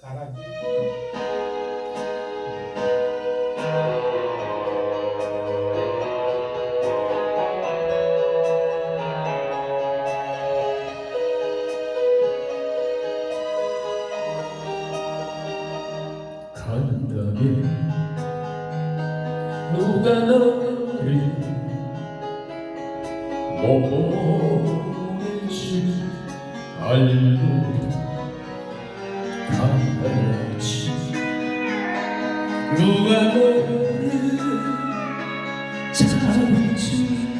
잘하지. 간다면 누가 너를 못 보낼지? 알고 가야지 누가 너를 잡을지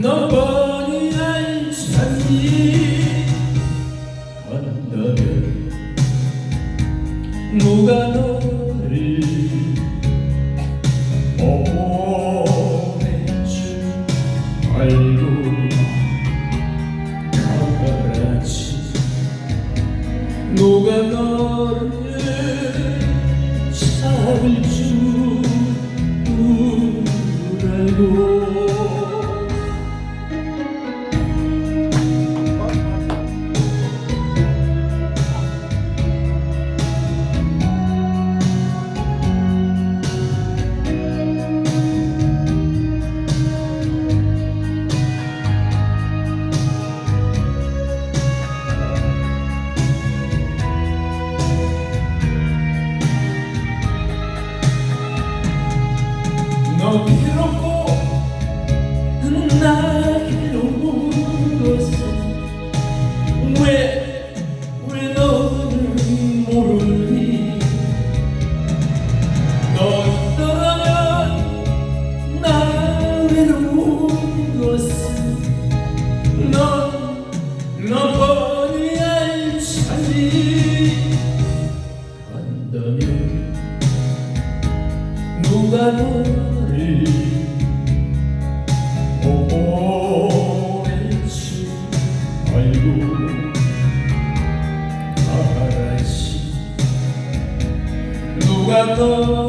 너만이 알잖니 한다면 누가 너를 보내줄 알고 가라지. 누가 너를 잡을 줄 알고 너 괴롭고 나 괴로운 것은 왜, 왜 너는 모르니? 너 떠나면 나 외로운 것은 한다면 누가 너 누가 너를